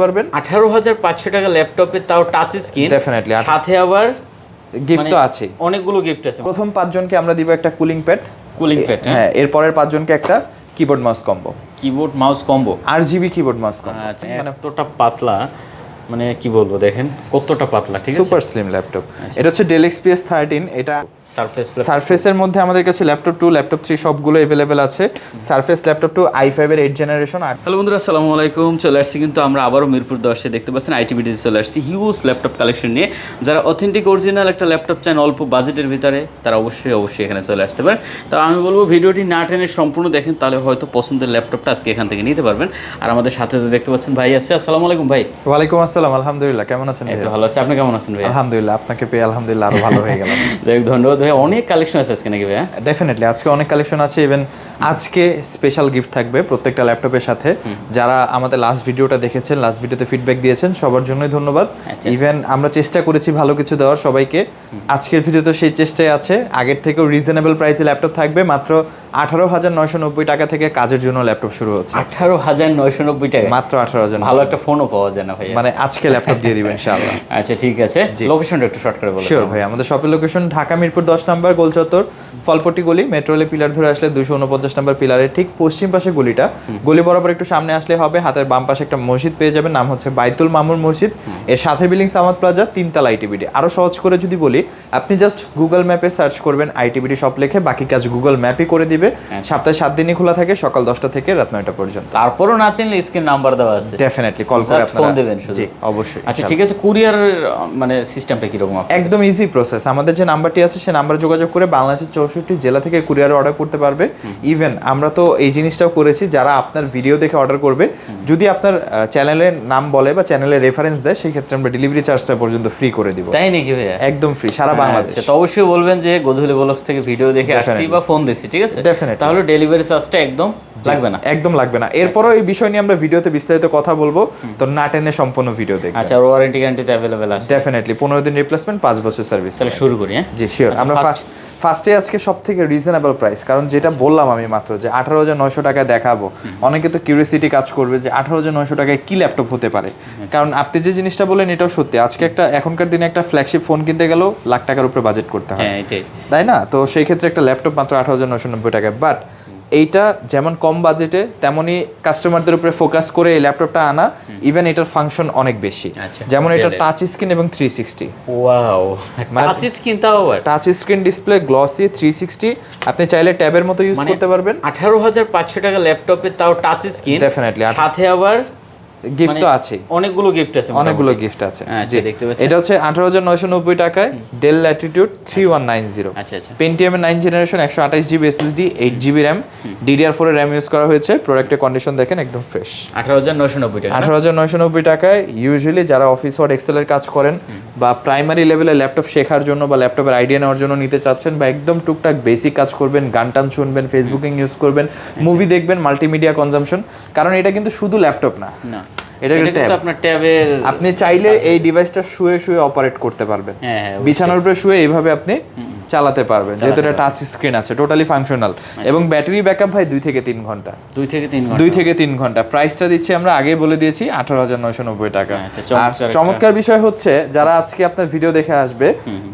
পারবেন? আঠারো হাজার পাঁচশো টাকা ল্যাপটপে তাও টাচ স্ক্রিন আঠা- সাথে আবার গিফট মানে তো আছেই। অনেকগুলো গিফট আছে। প্রথম পাঁচজনকে আমরা দিব একটা কুলিং প্যাড কুলিং প্যাড হ্যাঁ। এরপরের পাঁচজনকে একটা keyboard mouse combo keyboard mouse combo আর জিবি কিবোর্ড মাউস কম্বো আচ্ছা এতটা পাতলা মানে কি বলব দেখেন কতটা পাতলা ঠিক আছে? সুপার স্লিম ল্যাপটপ এটা হচ্ছে ডেল এক্সপিএস থার্টিন এটা সারফেসের মধ্যে আমাদের কাছে ল্যাপটপ টু ল্যাপটপ থ্রি সবগুলো অ্যাভেলেবেল আছে। সারফেস ল্যাপটপ টু আই ফাইভের এইট জেনারেশন আর হ্যালো বন্ধুরা আসসালামু আলাইকুম। চলে আসছি কিন্তু আমরা আবারও মিরপুর দশে দেখতে পাচ্ছেন আইটিভিটিতে চলে আসছি। হিউজ ল্যাপটপ কালেকশন নিয়ে। যারা অথেন্টিক অরিজিনাল একটা ল্যাপটপ চান অল্প বাজেটের ভিতরে তারা অবশ্যই অবশ্যই এখানে চলে আসতে পারেন। তো আমি বলব ভিডিওটি না টেনে সম্পূর্ণ দেখেন তাহলে হয়তো পছন্দের ল্যাপটপটা আজকে এখান থেকে নিতে পারবেন। আর আমাদের সাথে তো দেখতে পাচ্ছেন ভাই আছে। আসসালামু আলাইকুম ভাই। ওয়ালাইকুম আসসালাম আলহামদুলিল্লাহ। কেমন আছেন এই তো ভালো আছে। আপনি কেমন আছেন ভাই আলহামদুলিল্লাহ আপনাকে পেয়ে আলহামদুলিল্লাহ আরও ভালো হয়ে গেল যাই হোক ধন্যবাদ। ভাই অনেক কালেকশন আছে আজকে নাকি ভাইয়া ডেফিনেটলি আজকে অনেক কালেকশন আছে ইভেন আজকে স্পেশাল গিফট থাকবে প্রত্যেকটা ল্যাপটপের সাথে। যারা আমাদের লাস্ট ভিডিওটা দেখেছেন লাস্ট ভিডিওতে ফিডব্যাক দিয়েছেন সবার জন্যই ধন্যবাদ। আচ্ছা। ইভেন আমরা চেষ্টা করেছি ভালো কিছু দেওয়ার সবাইকে। আজকের ভিডিওতে সেই চেষ্টায় আছে। আগের থেকেও রিজনেবল প্রাইসে ল্যাপটপ থাকবে মাত্র আঠারো হাজার নয়শো নব্বই টাকা থেকে কাজের জন্য ল্যাপটপ শুরু হচ্ছে। আঠারো হাজার নয়শো নব্বই টাকা? মাত্র আঠারো হাজার ভালো একটা ফোনও পাওয়া যায় না ভাইয়া। মানে আজকে ল্যাপটপ দিয়ে দিবেন ইনশাআল্লাহ। আচ্ছা ঠিক আছে। লোকেশনটা একটু শর্ট করে বলো শিওর ভাই আমাদের শপের লোকেশন ঢাকা মিরপুর দশ নম্বর গোলচত্বর ফলপট্টি গলি মেট্রো রেলে পিলার ধরে আসলে দুশো উনপঞ্চাশ নম্বর পিলারের ঠিক পশ্চিম পাশে গলিটা। গলি বরাবর একটু সামনে আসলে হবে হাতের বাম পাশে একটা মসজিদ পেয়ে যাবেন নাম হচ্ছে বাইতুল মামুর মসজিদ। এর সাথে বিল্ডিং সামাদ প্লাজা তিনতলা আইটিবিডি আরও সহজ করে যদি বলি আপনি জাস্ট গুগল ম্যাপে সার্চ করবেন আইটিবিডি শপ লিখে বাকি কাজ গুগল ম্যাপই করে দিবে। সপ্তাহে সাত দিনই খোলা থাকে সকাল দশটা থেকে রাত নয়টা পর্যন্ত। তারপরও না চিনলে স্ক্রিন নাম্বার দেওয়া আছে। ডেফিনেটলি কল করে আপনারা দেবেন শুধু। জি অবশ্যই আচ্ছা ঠিক আছে কুরিয়ার মানে সিস্টেমটা কীরকম? একদম ইজি প্রসেস আমাদের যে নাম্বারটি আছে সে নাম্বারে যোগাযোগ করে বাংলাদেশের চৌষট্টি জেলা থেকে কুরিয়ার অর্ডার করতে পারবে। ইভেন আমরা তো এই জিনিসটাও করেছি যারা আপনার ভিডিও দেখে অর্ডার করবে। যদি আপনার চ্যানেলের নাম বলে বা চ্যানেলের রেফারেন্স দেয় সেই ক্ষেত্রে আমরা ডেলিভারি চার্জটা পর্যন্ত ফ্রি করে দিব। তাই নাকি ভাইয়া? একদম ফ্রি সারা বাংলাদেশ। আচ্ছা তো অবশ্যই বলবেন যে গোধূলি বলস থেকে ভিডিও দেখে আসছি বা ফোন দিছি ঠিক আছে? Definitely. তাহলে ডেলিভারি চার্জটা একদম লাগবে না। একদম লাগবে না। এরপরও এই বিষয় নিয়ে আমরা ভিডিওতে বিস্তারিত কথা বলব। তো না টেনে সম্পূর্ণ ভিডিও দেখবে আচ্ছা ওয়ারেন্টি গ্যারান্টিতে অ্যাভেলেবেল আছে। ডেফিনেটলি পনেরো দিন রিপ্লেসমেন্ট পাঁচ বছর সার্ভিস তাহলে শুরু করি হ্যাঁ? জি শিওর আমরা ফার্স্টে আজকে সব থেকে রিজনেবল প্রাইস কারণ যেটা বললাম আমি মাত্র যে আঠারো হাজার নয়শো টাকায় দেখাবো। অনেকে তো কিউরিয়াসিটি কাজ করবে যে আঠারো হাজার নয়শো টাকায় কি ল্যাপটপ হতে পারে। কারণ আপনি যে জিনিসটা বলেন এটাও সত্যি। আজকে একটা এখনকার দিনে একটা ফ্ল্যাগশিপ ফোন কিনতে গেলেও লাখ টাকার উপরে বাজেট করতে হয়। হ্যাঁ তাই না? তো সেই ক্ষেত্রে একটা ল্যাপটপ মাত্র আঠারো হাজার নয়শো নব্বই টাকায়। বাট এইটা যেমন কম বাজেটে তেমনই কাস্টমারদের উপরে ফোকাস করে এই ল্যাপটপটা আনা ইভেন এটার ফাংশন অনেক বেশি। আচ্ছা, যেমন এটা টাচ স্ক্রিন এবং থ্রি সিক্সটি ওয়াও মানে- টাচ স্ক্রিন তাও touch screen display glossy three sixty আপনি চাইলে ট্যাবের মতো ইউজ মানে করতে পারবেন। আঠারো হাজার পাঁচশো টাকা ল্যাপটপে তাও টাচ স্ক্রিন ডেফিনেটলি সাথে আবার গিফট মানে তো আছেই। অনেকগুলো গিফট আছে অনেকগুলো গিফট আছে। আচ্ছা, দেখতে। এটা হচ্ছে আঠারো হাজার নয়শো নব্বই টাকায় Dell Latitude three one nine zero আচ্ছা আচ্ছা। এর নাইন জেনারেশন একশো আঠাশ GB SSD eight GB RAM DDR four RAM use করা হয়েছে। প্রোডাক্টের কন্ডিশন দেখেন একদম ফ্রেশ আঠারো হাজার নয়শো নব্বই টাকা। আঠারো হাজার নয়শো নব্বই টাকায় ইউজুয়ালি যারা অফিস ওয়ার্ড এক্সেলের কাজ করেন বা প্রাইমারি লেভেলে ল্যাপটপ শেখার জন্য বা ল্যাপটপের আইডিয়া নেওয়ার জন্য নিতে চাচ্ছেন বা একদম টুকটাক বেসিক কাজ করবেন গান টান শুনবেন ফেসবুকিং ইউজ করবেন মুভি দেখবেন মাল্টিমিডিয়া কনজাম্পশন কারণ এটা কিন্তু শুধু ল্যাপটপ না। এটা কিন্তু আপনার ট্যাবের আপনি চাইলে এই ডিভাইসটা শুয়ে শুয়ে অপারেট করতে পারবেন। হ্যাঁ হ্যাঁ বিছানার উপরে শুয়ে এইভাবে আপনি চালাতে পারবেন যেহেতু এটা টাচ স্ক্রিন আছে টোটালি ফাংশনাল এবং ব্যাটারি ব্যাকআপ ভাই দুই থেকে তিন ঘণ্টা। দুই থেকে তিন ঘণ্টা। দুই থেকে তিন ঘণ্টা। প্রাইসটা দিচ্ছি আমরা আগে বলে দিয়েছি আঠারো হাজার নয়শো নব্বই টাকা। আচ্ছা, আর চমৎকার বিষয় হচ্ছে যারা আজকে আপনার ভিডিও দেখে আসবে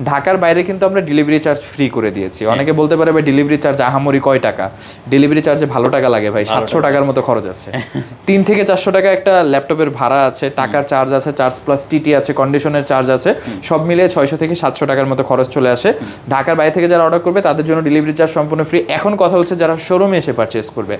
ঢাকার বাইরে কিন্তু আমরা ডেলিভারি চার্জ ফ্রি করে দিয়েছি। হ্যাঁ। অনেকে বলতে পারে ভাই ডেলিভারি চার্জ আহামরি কয় টাকা? ডেলিভারি চার্জে ভালো টাকা লাগে ভাই সাতশো টাকার মতো খরচ আছে। তিন থেকে চারশো টাকা একটা ল্যাপটপের ভাড়া আছে টাকার চার্জ আছে চার্জ প্লাস টিটি আছে কন্ডিশনের চার্জ আছে সব মিলিয়ে ছয়শো থেকে সাতশো টাকার মতো খরচ চলে আসে। ঢাকার বাইরে থেকে যারা অর্ডার করবে তাদের জন্য ডেলিভারি চার্জ সম্পূর্ণ ফ্রি এখন কথা হচ্ছে যারা শোরুমে এসে পারচেস করবে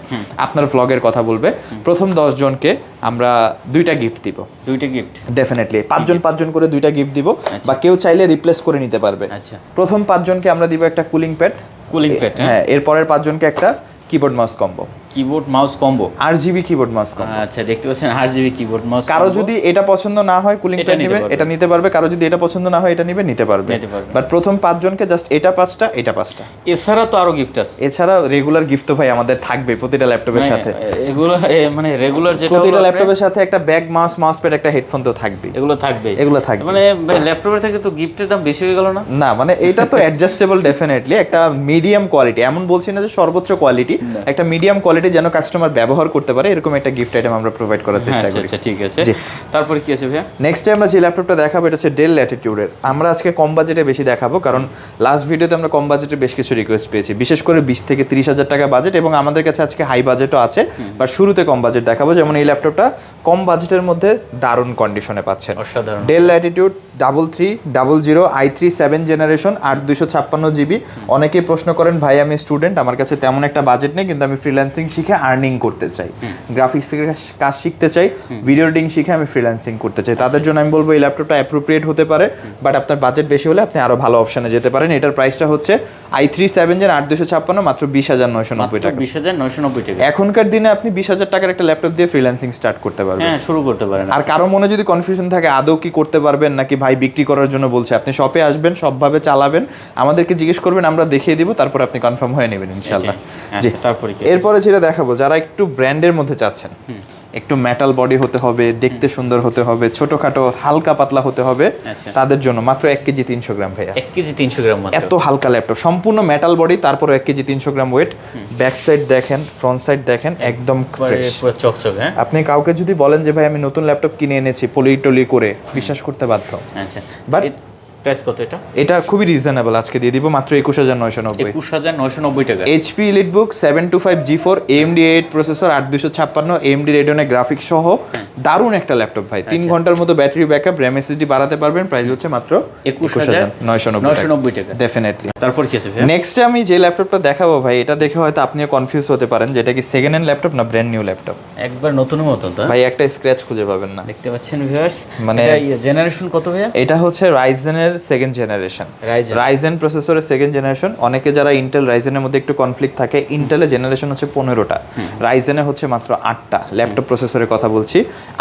আপনার ফ্লগের কথা বলবে প্রথম দশ জনকে আমরা দুইটা গিফট দিব। দুইটা গিফট ডেফিনেটলি পাঁচজন পাঁচজন করে দুইটা গিফট দিব বা কেউ চাইলে রিপ্লেস করে নিতে পারবে। আচ্ছা। প্রথম পাঁচজনকে আমরা দিব একটা কুলিং প্যাড কুলিং প্যাড হ্যাঁ। এরপরের পাঁচজনকে একটা keyboard mouse combo keyboard mouse combo আর জিবি কিবোর্ড মাউস কম্বো আচ্ছা দেখতে পাচ্ছেন আট জিবি কিবোর্ড মাউস কারও যদি এটা পছন্দ না হয় কুলিং এটা প্যাড নেবে এটা নিতে পারবে। কারও যদি এটা পছন্দ না হয় এটা নিবে নিতে পারবে। বাট প্রথম পাঁচজনকে জাস্ট এটা পাঁচটা এটা পাঁচটা। এছাড়া তো আরও গিফট আছে। এছাড়া রেগুলার গিফট তো ভাই আমাদের থাকবে প্রতিটা ল্যাপটপের মানে, সাথে। এগুলো মানে রেগুলার যেটা প্রতিটা ল্যাপটপের সাথে একটা ব্যাগ মাউস মাউস প্যাড একটা হেডফোন তো থাকবে এগুলো থাকবে এগুলো থাকবে। মানে ল্যাপটপের থেকে তো গিফটের দাম বেশি হয়ে গেল না? না মানে এটা তো অ্যাডজাস্টেবল ডেফিনেটলি একটা মিডিয়াম কোয়ালিটি এমন বলছি না যে সর্বোচ্চ কোয়ালিটি একটা মিডিয়াম কোয়ালিটি কোয়ালিটি যেন কাস্টমার ব্যবহার করতে পারে এরকম একটা গিফট আইটেম আমরা প্রোভাইড করার চেষ্টা আচ্ছা করি। আচ্ছা ঠিক আছে। তারপরে কি আছে ভাইয়া? নেক্সটে আমরা যে ল্যাপটপটা দেখাবো এটা হচ্ছে ডেল ল্যাটিটিউডের আমরা আজকে কম বাজেটে বেশি দেখাবো কারণ লাস্ট ভিডিওতে আমরা কম বাজেটে বেশ কিছু রিকোয়েস্ট পেয়েছি। বিশেষ করে বিশ থেকে তিরিশ হাজার টাকা বাজেট এবং আমাদের কাছে আজকে হাই বাজেটও আছে বা শুরুতে কম বাজেট দেখাবো। যেমন এই ল্যাপটপটা কম বাজেটের মধ্যে দারুণ কন্ডিশনে পাচ্ছেন অসাধারণ। Dell Latitude double three double zero i three seven generation আট দুইশো ছাপ্পান্ন জিবি অনেকেই প্রশ্ন করেন ভাই আমি স্টুডেন্ট আমার কাছে তেমন একটা বাজেট নেই কিন্তু আমি ফ্রিল্যান্সিং শিখে আর্নিং করতে চাই। গ্রাফিক্স কাজ শিখতে চাই ভিডিও এডিটিং শিখে আমি ফ্রিল্যান্সিং করতে চাই। তাদের জন্য আমি বলব এই ল্যাপটপটা অ্যাপ্রোপ্রিয়েট হতে পারে বাট আপনার বাজেট বেশি হলে আপনি আরও ভালো অপশনে যেতে পারেন। এটার প্রাইসটা হচ্ছে আই থ্রি সেভেন জেন আট দুশো ছাপ্পান্ন মাত্র বিশ হাজার নয়শো নব্বই টাকা। বিশ হাজার নয়শো নব্বই টাকা। এখনকার দিনে আপনি বিশ হাজার টাকার একটা ল্যাপটপ দিয়ে ফ্রিল্যান্সিং স্টার্ট করতে পারবেন। হ্যাঁ শুরু করতে পারেন। আর কারও মনে যদি কনফিউশন থাকে আদৌ কি করতে পারবেন নাকি ভাই বিক্রি করার জন্য বলছে আপনি শপে আসবেন সবভাবে চালাবেন আমাদেরকে জিজ্ঞেস করবেন আমরা দেখিয়ে দিব তারপর আপনি কনফার্ম হয়ে নেবেন ইনশাল্লাহ জি। আচ্ছা তারপরে এরপরে যেটা দেখাবো যারা একটু ব্র্যান্ডের মধ্যে চাচ্ছেন। একটু মেটাল বডি হতে হবে দেখতে সুন্দর হতে হবে ছোটখাটো হালকা পাতলা হতে হবে আচ্ছা। তাদের জন্য মাত্র এক কেজি তিনশো গ্রাম ভাইয়া। এক কেজি তিনশো গ্রাম এত হালকা ল্যাপটপ সম্পূর্ণ মেটাল বডি তারপর এক কেজি তিনশো গ্রাম ওয়েট ব্যাক সাইড দেখেন ফ্রন্ট সাইড দেখেন একদম হ্যাঁ? আপনি কাউকে যদি বলেন যে ভাই আমি নতুন ল্যাপটপ কিনে এনেছি পলি টলি করে বিশ্বাস করতে বাধ্য। আচ্ছা। But- প্রাইস কত এটা? এটা খুবই রিজনেবল আজকে দিয়ে দিব মাত্র একুশ হাজার নয়শো নব্বই। একুশ হাজার নয়শো নব্বই টাকা। HP EliteBook seven two five G four AMD eight processor আট দুশো ছাপ্পান্ন এমডি রেডিওনের গ্রাফিক্স সহ দারুণ একটা ল্যাপটপ ভাই। তিন ঘণ্টার মতো ব্যাটারি ব্যাকআপ র্যাম এসএসডি বাড়াতে পারবেন প্রাইস হচ্ছে মাত্র একুশ হাজার নয়শো নয়শো নব্বই টাকা। ডেফিনেটলি তারপর কি আছে নেক্সটে আমি যে ল্যাপটপটা দেখাবো ভাই এটা দেখে হয়তো আপনিও কনফিউজ হতে পারেন যে এটা কি সেকেন্ড হ্যান্ড ল্যাপটপ না ব্র্যান্ড নিউ ল্যাপটপ একবার নতুন মতন হ্যাঁ? ভাই একটা স্ক্র্যাচ খুঁজে পাবেন না। দেখতে পাচ্ছেন ভিউয়ার্স মানে- মানে জেনারেশন কত ভাইয়া? এটা হচ্ছে রাইজেনের সেকেন্ড জেনারেশন। রাইজেন প্রসেসরের সেকেন্ড জেনারেশন অনেকে যারা ইন্টেল রাইজেনের মধ্যে একটু কনফ্লিক্ট থাকে ইন্টেলের জেনারেশন হচ্ছে পনেরোটা। রাইজেনে হচ্ছে মাত্র আটটা ল্যাপটপ প্রসেসরের কথা বলছি।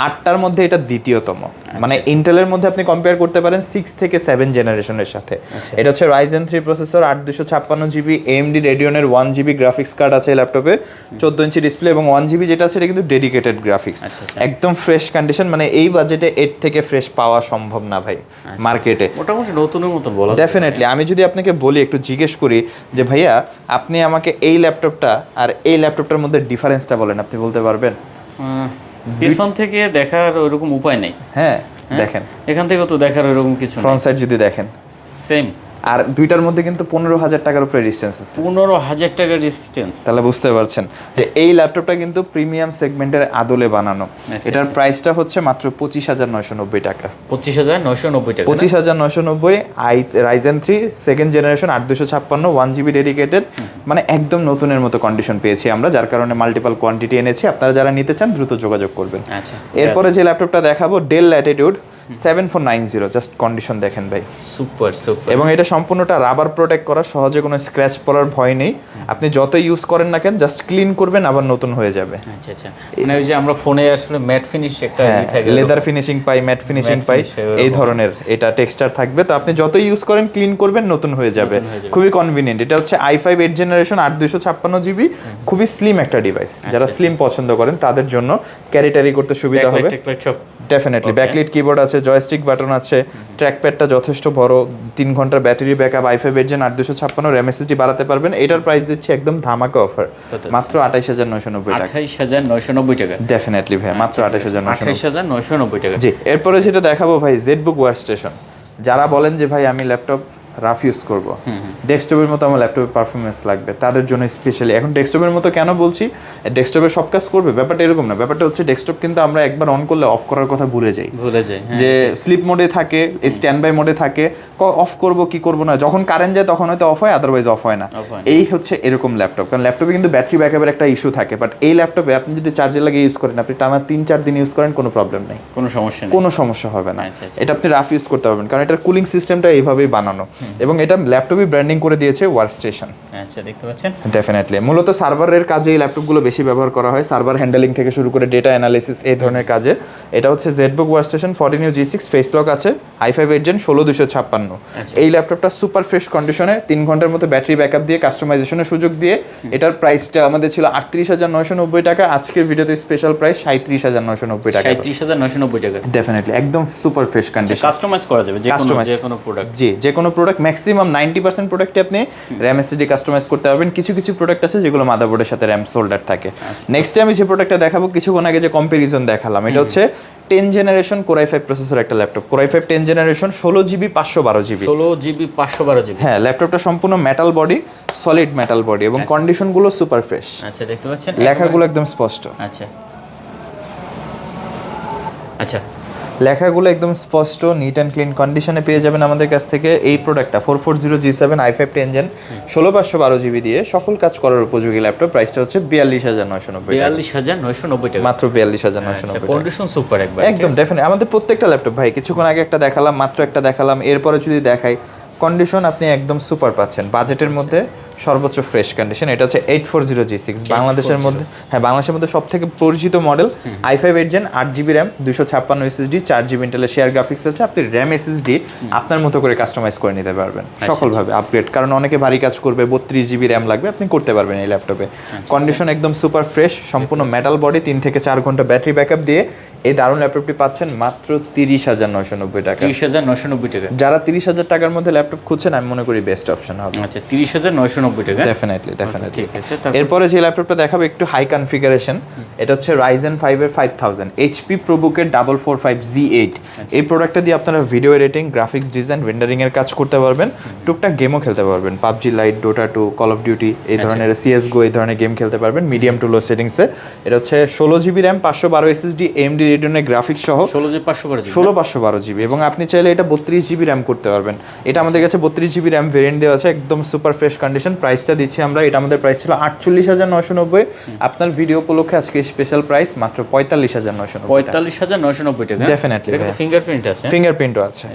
আটটার মধ্যে এটা দ্বিতীয়তম। মানে ইন্টেলের মধ্যে আপনি কম্পেয়ার করতে পারেন সিক্স থেকে সেভেন জেনারেশনের সাথে। এটা হচ্ছে রাইজেন থ্রি প্রসেসর আট দুশো ছাপ্পান্ন জিবি এমডি রেডিওনের ওয়ান জিবি গ্রাফিক্স কার্ড আছে ল্যাপটপে চোদ্দ ইঞ্চি ডিসপ্লে এবং ওয়ান জিবি যেটা আছে এটা কিন্তু ডেডিকেটেড গ্রাফিক্স আচ্ছা, আচ্ছা। একদম ফ্রেশ কন্ডিশন মানে এই বাজেটে এর থেকে ফ্রেশ পাওয়া সম্ভব না ভাই। মার্কেটে মোটামুটি নতুনের মতো বলা ডেফিনেটলি আমি যদি আপনাকে বলি একটু জিজ্ঞেস করি যে ভাইয়া আপনি আমাকে এই ল্যাপটপটা আর এই ল্যাপটপটার মধ্যে ডিফারেন্সটা বলেন আপনি বলতে পারবেন? পিছন পেছন থেকে দেখার ওইরকম উপায় নেই। হ্যাঁ দেখেন। এখান থেকে তো দেখার ওইরকম কিছু ফ্রন্ট সাইড যদি দেখেন। সেম আর দুইটার মধ্যে কিন্তু পনেরো হাজার টাকার উপরে ডিস্টেন্স আছে। পনেরো হাজার টাকার ডিস্টেন্স তাহলে বুঝতে পারছেন যে এই ল্যাপটপটা কিন্তু প্রিমিয়াম সেগমেন্টের আদলে বানানো। আচ্ছা, এটার প্রাইসটা হচ্ছে মাত্র পঁচিশ হাজার নয়শো নব্বই টাকা। পঁচিশ হাজার নয়শো নব্বই টাকা পঁচিশ হাজার নয়শো নব্বই i Ryzen three second generation আট দুশো ছাপ্পান্ন ওয়ান জিবি ডেডিকেটেড মানে একদম নতুনের মতো কন্ডিশন পেয়েছি আমরা যার কারণে মাল্টিপাল কোয়ান্টিটি এনেছি। আপনারা যারা নিতে চান দ্রুত যোগাযোগ করবেন। আচ্ছা এরপরে যে ল্যাপটপটা দেখাবো Dell Latitude seven four nine zero just condition দেখেন ভাই। সুপার সুপার এবং এটা সম্পূর্ণটা রাবার প্রোটেক্ট করা সহজে কোনো স্ক্র্যাচ পড়ার ভয় নেই। আপনি যত ইউজ করেন না কেন জাস্ট ক্লিন করবেন আবার নতুন হয়ে যাবে। আচ্ছা আচ্ছা। মানে ওই যে আমরা ফোনে আসলে ম্যাট ফিনিশ একটা লেদার ফিনিশিং পাই ম্যাট ফিনিশিং পাই এই ধরনের এটা টেক্সচার থাকবে। তো আপনি যত ইউজ করেন ক্লিন করবেন নতুন হয়ে যাবে। খুবই কনভিনিয়েন্ট এটা হচ্ছে আই ফাইভ এইট জেনারেশন আট দুশো ছাপ্পান্ন জিবি। খুবই স্লিম একটা ডিভাইস আচ্ছা, যারা স্লিম পছন্দ করেন তাদের জন্য ক্যারি ট্যারি করতে সুবিধা হবে। ডেফিনেটলি ব্যাকলিট কিবোর্ড আছে জয়স্টিক বাটন আছে ট্র্যাকপ্যাডটা যথেষ্ট বড় তিন ঘণ্টার battery backup i five gen আট দুশো ছাপ্পান্ন র্যাম এসএসডি বাড়াতে পারবেন। এটার প্রাইস দিচ্ছে একদম ধামাকা অফার মাত্র আঠাইশ হাজার নয়শো নব্বই টাকা। আঠাইশ হাজার নয়শো নব্বই টাকা। ডেফিনেটলি ভাই মাত্র আঠাইশ হাজার নয়শো আঠাইশ হাজার নয়শো নব্বই টাকা। জি এরপরে যেটা দেখাবো ভাই জেড বুক ওয়ার স্টেশন যারা বলেন যে ভাই আমি ল্যাপটপ রাফ ইউজ করব। ডেস্কটপের মতো আমার ল্যাপটপের পারফরমেন্স লাগবে তাদের জন্য স্পেশালি এখন ডেস্কটপের মতো কেন বলছি? ডেস্কটপের সব কাজ করবে ব্যাপারটা এরকম না। ব্যাপারটা হচ্ছে ডেস্কটপ কিন্তু আমরা একবার অন করলে অফ করার কথা ভুলে যাই। ভুলে যায় হ্যাঁ যে স্লিপ মোডে থাকে স্ট্যান্ড বাই মোডে থাকে অফ করব কি করব না যখন কারেন্ট যায় তখন হয়তো অফ হয় আদারওয়াইজ অফ হয় না। হয় না। এই হচ্ছে এরকম ল্যাপটপ কারণ ল্যাপটপে কিন্তু ব্যাটারি ব্যাকআপের একটা ইস্যু থাকে বাট এই ল্যাপটপে আপনি যদি চার্জে লাগিয়ে ইউজ করেন আপনি টানা তিন চার দিন ইউজ করেন কোনো প্রবলেম নেই। কোনো সমস্যা কোনো সমস্যা হবে না। আচ্ছা, আচ্ছা। এটা আপনি রাফ ইউজ করতে পারবেন কারণ এটার কুলিং সিস্টেমটা এইভাবেই বানানো। এবং এটা ল্যাপটপই ব্র্যান্ডিং করে দিয়েছে ওয়ার স্টেশন আচ্ছা দেখতে পাচ্ছেন? ডেফিনেটলি মূলত সার্ভারের কাজে এই ল্যাপটপগুলো বেশি ব্যবহার করা হয়। সার্ভার হ্যান্ডেলিং থেকে শুরু করে ডেটা অ্যানালিসিস এই ধরনের কাজে। এটা হচ্ছে ZBook workstation fourteen U G six face lock আছে। আই ফাইভ এইট জেন ষোলো দুশো ছাপ্পান্ন। আচ্ছা। এই ল্যাপটপটা সুপার ফ্রেশ কন্ডিশনে তিন ঘণ্টার মতো ব্যাটারি ব্যাকআপ দিয়ে কাস্টমাইজেশনের সুযোগ দিয়ে এটার প্রাইসটা আমাদের ছিল আটত্রিশ হাজার নয়শো নব্বই টাকা। আজকের ভিডিওতে স্পেশাল প্রাইস সাঁত্রিশ হাজার নয়শো নব্বই টাকা। সাঁত্রিশ হাজার নয়শো নব্বই টাকা। ডেফিনেটলি একদম সুপার ফ্রেশ কন্ডিশন কাস্টমাইজ করা যাবে যে কোনো প্রোডাক্ট জি যে কোনো product product maximum ninety percent প্রোডাক্টে আপনি র্যাম এসএসডি কাস্টমাইজ করতে পারবেন। কিছু কিছু প্রোডাক্ট আছে যেগুলো মাদারবোর্ডের সাথে র্যাম সোল্ডার থাকে। নেক্সটে আমি যে প্রোডাক্টটা দেখাবো কিছুক্ষণ আগে যে কম্পারিজন দেখালাম এটা হচ্ছে ten generation core i five processor একটা laptop core i five ten generation ষোলো জিবি পাঁচশো বারো জিবি ষোলো জিবি পাঁচশো বারো জিবি হ্যাঁ ল্যাপটপটা সম্পূর্ণ metal body solid metal body এবং কন্ডিশনগুলো সুপার ফ্রেশ আচ্ছা দেখতে পাচ্ছেন? লেখাগুলো একদম স্পষ্ট। আচ্ছা। আচ্ছা। লেখাগুলো একদম স্পষ্ট নিট অ্যান্ড ক্লিন কন্ডিশনে পেয়ে যাবেন আমাদের কাছ থেকে এই প্রোডাক্টটা four four zero G seven i five ten gen ষোলো পাঁচশো বারো জিবি দিয়ে সকল কাজ করার উপযোগী ল্যাপটপ প্রাইসটা হচ্ছে বিয়াল্লিশ হাজার নয়শো নব্বই বিয়াল্লিশ হাজার নয়শো নব্বই টাকা। মাত্র বিয়াল্লিশ হাজার নয়শো আচ্ছা নব্বই কন্ডিশন সুপার একবার একদম ডেফিনেট আমাদের প্রত্যেকটা ল্যাপটপ ভাই কিছুক্ষণ আগে একটা দেখালাম মাত্র একটা দেখালাম এরপরে যদি দেখাই কন্ডিশন আপনি একদম সুপার পাচ্ছেন। বাজেটের মধ্যে সর্বোচ্চ ফ্রেশ কন্ডিশন এটা হচ্ছে eight four zero G six বাংলাদেশের মধ্যে হ্যাঁ বাংলাদেশের মধ্যে সব থেকে পরিচিত model i five eight gen আট জিবি র্যাম দুশো ছাপ্পান্ন এসএসডি চার জিবি ইন্টেলের শেয়ার গ্রাফিক্স আছে। আপনি র্যাম এসএসডি আপনার মতো করে কাস্টমাইজ করে নিতে পারবেন সকলভাবে আপগ্রেড কারণ অনেকে ভারী কাজ করবে বত্রিশ জিবি র্যাম লাগবে আপনি করতে পারবেন এই ল্যাপটপে কন্ডিশন একদম সুপার ফ্রেশ সম্পূর্ণ মেটাল বডি তিন থেকে চার ঘণ্টা ব্যাটারি ব্যাকআপ দিয়ে এই দারুণ ল্যাপটপটি পাচ্ছেন মাত্র তিরিশ হাজার নয়শো নব্বই টাকা। তিরিশ হাজার নয়শো নব্বই টাকা। যারা তিরিশ হাজার টাকার মধ্যে ল্যাপটপ খুঁজছেন আমি মনে করি বেস্ট অপশন হবে। আচ্ছা তিরিশ হাজার নয়শো নব্বই টাকা। ডেফিনেটলি ডেফিনেটলি ঠিক আছে তারপর এরপরে যে ল্যাপটপটা দেখাবো একটু হাই কনফিগারেশন এটা হচ্ছে রাইজেন ফাইভের five thousand HP প্রোবুকের double four five G eight এই প্রোডাক্টটা দিয়ে আপনারা video editing graphics design rendering এর কাজ করতে পারবেন। টুকটাক গেমও খেলতে পারবেন। PUBG lite Dota two call of duty এই ধরনের সিএস গো এই ধরনের গেম খেলতে পারবেন। মিডিয়াম টু লো সেটিংসে এটা হচ্ছে ষোলো জিবি র্যাম পাঁচশো বারো এসএসডি এমডি রেডিয়নের গ্রাফিক্স সহ। ষোলো জিবি পাঁচশো জিবি ষোলো পাঁচশো বারো জিবি এবং আপনি চাইলে এটা বত্রিশ জিবি র্যাম করতে পারবেন। এটা আমাদের কাছে বত্রিশ জিবি র্যাম ভেরিয়েন্ট দেওয়া আছে একদম সুপার ফ্রেশ কন্ডিশন প্রাইসটা দিচ্ছি আমরা এটা আমাদের প্রাইস ছিল আটচল্লিশ হাজার নয়শো নব্বই। আপনার ভিডিও উপলক্ষে আজকে স্পেশাল প্রাইস মাত্র পঁয়তাল্লিশ হাজার নব্বই পঁয়তাল্লিশ হাজার নয়শো নব্বই টাকা। ভাইয়া। ফিঙ্গারপ্রিন্ট আছে। ফিঙ্গারপ্রিন্টও আছে।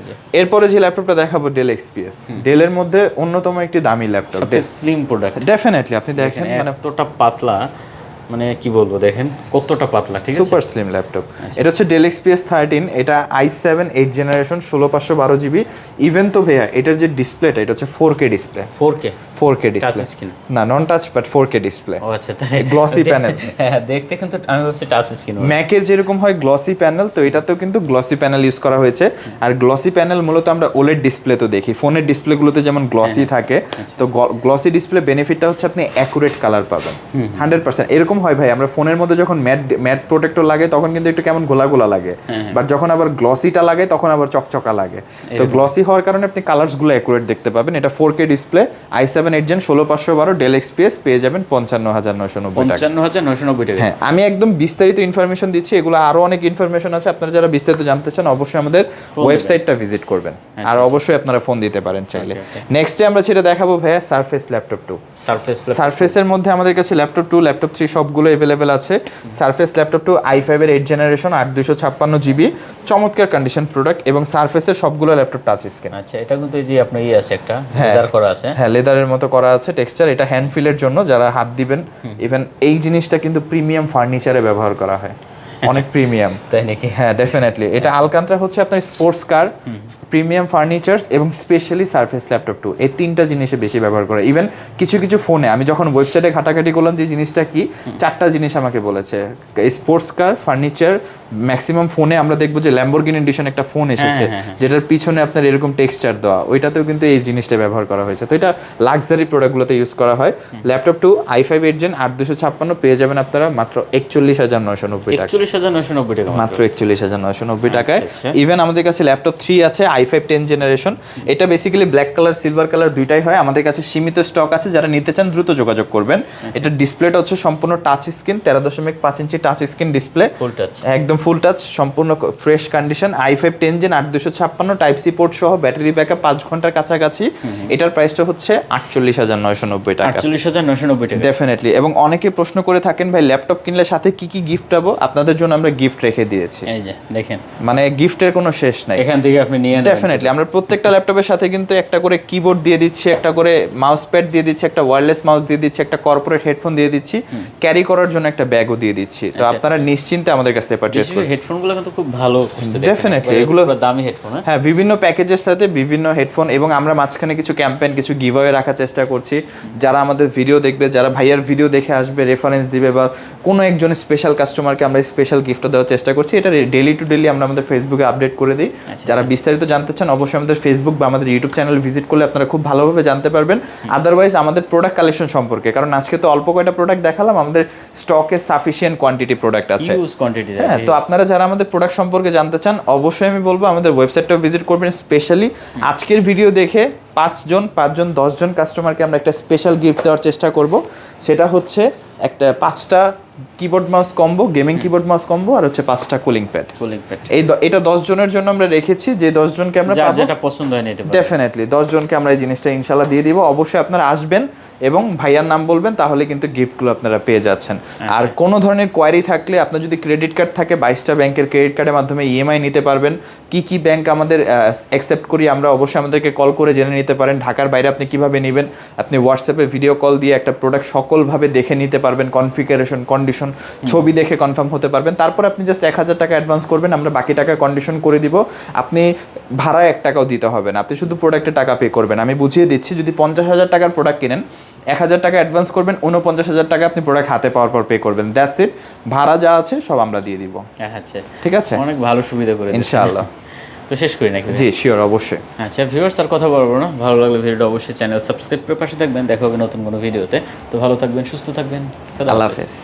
এরপরে যে ল্যাপটপটা দেখাবো ডেল এক্সপিএস ডেলের মধ্যে অন্যতম একটি দামি ল্যাপটপ স্লিম প্রোডাক্ট ডেফিনেটলি আপনি দেখেন মানে এতটা পাতলা মানে কি বলব দেখেন কতটা পাতলা ঠিক আছে? সুপার স্লিম ল্যাপটপ এটা হচ্ছে ডেল এক্সপিএস থার্টিন এটা আই সেভেন এইট জেনারেশন ষোলো পাঁচশো বারো জিবি ইভেন তো ভাইয়া এটার যে ডিসপ্লেটা এটা হচ্ছে four K display four K four K display না non touch but four K display ও আচ্ছা তাই? Panel। হ্যাঁ দেখতে কিন্তু আমি ভাবছি টাচ স্ক্রিন ম্যাকের যেরকম হয় গ্লসি প্যানেল তো এটাতেও কিন্তু গ্লসি প্যানেল ইউজ করা হয়েছে। আর গ্লসি প্যানেল মূলত আমরা ওলেড ডিসপ্লে তো দেখি। ফোনের ডিসপ্লেগুলোতে যেমন গ্লসি থাকে তো গ্লসি ডিসপ্লে বেনিফিটটা হচ্ছে আপনি অ্যাকুরেট কালার পাবেন। হান্ড্রেড পার্সেন্ট এরকম হয় ভাই আমরা ফোনের মধ্যে যখন ম্যাট ম্যাট প্রোটেক্টর লাগে তখন কিন্তু একটু কেমন গোলা গোলা লাগে বাট যখন আবার গ্লসিটা লাগে তখন আবার চকচকা লাগে। তো গ্লসি হওয়ার কারণে আপনি কালার্সগুলো অ্যাকুরেট দেখতে পাবেন। এটা four K display i seven eight gen ষোলো পাঁচশো বারো ডেল এক্সপিএস পেয়ে যাবেন পঞ্চান্ন হাজার নয়শো নব্বই পঞ্চান্ন হাজার নয়শো নব্বই টাকা। হ্যাঁ আমি একদম বিস্তারিত ইনফরমেশন দিচ্ছি এগুলো আরও অনেক ইনফরমেশন আছে। আপনারা যারা বিস্তারিত জানতে চান অবশ্যই আমাদের ওয়েবসাইটটা ভিজিট করবেন। আর অবশ্যই আপনারা ফোন দিতে পারেন চাইলে। নেক্সটে আমরা যেটা দেখাবো ভাইয়া সারফেস ল্যাপটপ টু সারফেস সারফেসের মধ্যে আমাদের কাছে ল্যাপটপ টু ল্যাপটপ থ্রি সবগুলো অ্যাভেলেবেল আছে। সারফেস ল্যাপটপ টু আই ফাইভের এইট জেনারেশন আট দুশো ছাপ্পান্ন জিবি চমৎকার কন্ডিশন প্রোডাক্ট এবং সারফেসের সবগুলো ল্যাপটপ টাচ স্ক্রিন আচ্ছা এটা কিন্তু এই যে আপনার ইয়ে আছে একটা লেদার করা আছে। হ্যাঁ লেদারের মতো করা আছে টেক্সচার এটা হ্যান্ড ফিলের জন্য যারা হাত দিবেন ইভেন এই জিনিসটা কিন্তু প্রিমিয়াম ফার্নিচারে ব্যবহার করা হয়। অনেক প্রিমিয়াম তাই নাকি? হ্যাঁ ডেফিনেটলি এটা আলকান্ত্রা হচ্ছে আপনার স্পোর্টস কার প্রিমিয়াম ফার্নিচার্স এবং স্পেশালি সারফেস ল্যাপটপ টু এই তিনটা জিনিসে বেশি ব্যবহার করে। ইভেন কিছু কিছু ফোনে আমি যখন ওয়েবসাইটে ঘাটাঘাটি করলাম যে জিনিসটা কি চারটা জিনিস আমাকে বলেছে। স্পোর্টস কার ফার্নিচার ম্যাক্সিমাম ফোনে আমরা দেখব যে ল্যাম্বরগিন এডিশন একটা ফোন এসেছে হ্যাঁ, হ্যাঁ। যেটার পিছনে আপনার এরকম টেক্সচার দেওয়া। ওইটাতেও কিন্তু এই জিনিসটা ব্যবহার করা হয়েছে। তো এটা লাক্সারি প্রোডাক্টগুলোতে ইউজ করা হয়। Laptop two i five eight gen আট দুশো ছাপ্পান্ন পেয়ে যাবেন আপনারা মাত্র একচল্লিশ হাজার নয়শো নব্বই টাকা। একচল্লিশ হাজার নয়শো নব্বই টাকা মাত্র। একচল্লিশ হাজার নয়শো নব্বই টাকায়। আচ্ছা। ইভেন আমাদের কাছে ল্যাপটপ থ্রি আছে আই ফাইভ টেন জেনারেশন এটা basically black colour silver colour দুইটাই হয়। আমাদের কাছে সীমিত স্টক আছে যারা নিতে চান দ্রুত যোগাযোগ করবেন। আচ্ছা। এটা ডিসপ্লেটা হচ্ছে সম্পূর্ণ টাচ স্ক্রিন তেরো দশমিক পাঁচ inch touch screen display full touch একদম ফুল টাচ সম্পূর্ণ fresh condition i five ten gen আট দুশো ছাপ্পান্ন টাইপ সি পোর্ট সহ ব্যাটারি ব্যাকআপ পাঁচ ঘণ্টার কাছাকাছি। এটার প্রাইসটা হচ্ছে আটচল্লিশ হাজার নয়শো নব্বই টাকা। আটচল্লিশ হাজার নয়শো নব্বই টাকা। ডেফিনেটলি এবং অনেকে প্রশ্ন করে থাকেন ভাই ল্যাপটপ কিনলে সাথে কি কি গিফট পাবো? আপনাদের জন্য আমরা গিফট রেখে দিয়েছি। এই যে দেখেন। মানে গিফটের কোনো শেষ নাই। এখান থেকে আপনি নিয়ে ডেফিনেটলি আমরা প্রত্যেকটা ল্যাপটপের সাথে কিন্তু একটা করে কিবোর্ড দিয়ে দিচ্ছি একটা করে মাউস প্যাড দিয়ে দিচ্ছি একটা ওয়্যারলেস মাউস দিয়ে দিচ্ছি একটা কর্পোরেট হেডফোন দিয়ে দিচ্ছি। ক্যারি করার জন্য একটা ব্যাগও দিয়ে দিচ্ছি। তো আপনারা নিশ্চিন্তে আমাদের কাছ থেকে পারচেজ করুন। হেডফোনগুলো কিন্তু খুব ভালো একবারে এগুলো- দামি হেডফোন হ্যাঁ? হ্যাঁ বিভিন্ন প্যাকেজের সাথে বিভিন্ন হেডফোন এবং আমরা মাঝখানে কিছু ক্যাম্পেইন কিছু গিভওয়ে রাখার চেষ্টা করছি। যারা আমাদের ভিডিও দেখবে যারা ভাইয়ার ভিডিও দেখে আসবে রেফারেন্স দিবে বা কোনো একজন স্পেশাল কাস্টমারকে আমরা স্পেশাল গিফট দেওয়ার চেষ্টা করছি। এটা ডেলি টু ডেলি আমরা আমাদের ফেসবুকে আপডেট করে দিই। আচ্ছা, যারা বিস্তারিত জানতে জানতে চান অবশ্যই আমাদের ফেসবুক বা আমাদের ইউটিউব চ্যানেল ভিজিট করলে আপনারা খুব ভালোভাবে জানতে পারবেন। আদারওয়াইজ আমাদের প্রোডাক্ট কালেকশন সম্পর্কে কারণ আজকে তো অল্প কয়টা প্রোডাক্ট দেখালাম আমাদের স্টকে সাফিসিয়েন্ট কোয়ান্টিটি প্রোডাক্ট আছে। ইউজ কোয়ান্টিটি হ্যাঁ তো আপনারা যারা আমাদের প্রোডাক্ট সম্পর্কে জানতে চান অবশ্যই আমি বলব আমাদের ওয়েবসাইটটাও ভিজিট করবেন স্পেশালি আজকের ভিডিও দেখে পাঁচজন পাঁচজন দশজন কাস্টমারকে আমরা একটা স্পেশাল গিফট দেওয়ার চেষ্টা করব। সেটা হচ্ছে একটা পাঁচটা keyboard mouse combo gaming keyboard mouse combo আর হচ্ছে পাঁচটা কুলিং প্যাড কুলিং প্যাড এই এটা দশ জনের জন্য আমরা রেখেছি যে দশ জনকে আমরা পাবো যেটা পছন্দ হয় নিতে ডেফিনেটলি দশ জনকে আমরা এই জিনিসটা ইনশাল্লাহ দিয়ে দিব। অবশ্যই আপনারা আসবেন এবং ভাইয়ার নাম বলবেন তাহলে কিন্তু গিফটগুলো আপনারা পেয়ে যাচ্ছেন। আর কোনো ধরনের কোয়ারি থাকলে আপনার যদি ক্রেডিট কার্ড থাকে বাইশটা ব্যাংকের ক্রেডিট কার্ডের মাধ্যমে ইএমআই নিতে পারবেন। কি কি ব্যাংক আমাদের অ্যাকসেপ্ট করি আমরা অবশ্যই আমাদেরকে কল করে জেনে নিতে পারেন। ঢাকার বাইরে আপনি কীভাবে নেবেন? আপনি হোয়াটসঅ্যাপে ভিডিও কল দিয়ে একটা প্রোডাক্ট সকলভাবে দেখে নিতে পারবেন কনফিগারেশন কন্ডিশন ছবি দেখে কনফার্ম হতে পারবেন। তারপর আপনি জাস্ট এক হাজার টাকা অ্যাডভান্স করবেন আমরা বাকি টাকা কন্ডিশন করে দিব। আপনি ভাড়া এক টাকাও দিতে হবে না আপনি শুধু প্রোডাক্টে টাকা পে করবেন। আমি বুঝিয়ে দিচ্ছি যদি পঞ্চাশ হাজার টাকার প্রোডাক্ট কিনেন এক হাজার টাকা অ্যাডভান্স করবেন উনপঞ্চাশ হাজার টাকা আপনি প্রোডাক্ট হাতে পাওয়ার পর পে করবেন। দ্যাটস ইট ভাড়া যা আছে সব আমরা দিয়ে দিব। আচ্ছা। ঠিক আছে? অনেক ভালো সুবিধা করে। ইনশাআল্লাহ। তো শেষ করি নাকি জি শিওর অবশ্যই। আচ্ছা ভিউয়ার্স আর কথা বলব না। ভালো লাগলে ভিডিওটা অবশ্যই চ্যানেল সাবস্ক্রাইব করে পাশে থাকবেন। দেখা হবে নতুন কোনো ভিডিওতে তো ভালো থাকবেন সুস্থ থাকবেন। আল্লাহ হাফেজ।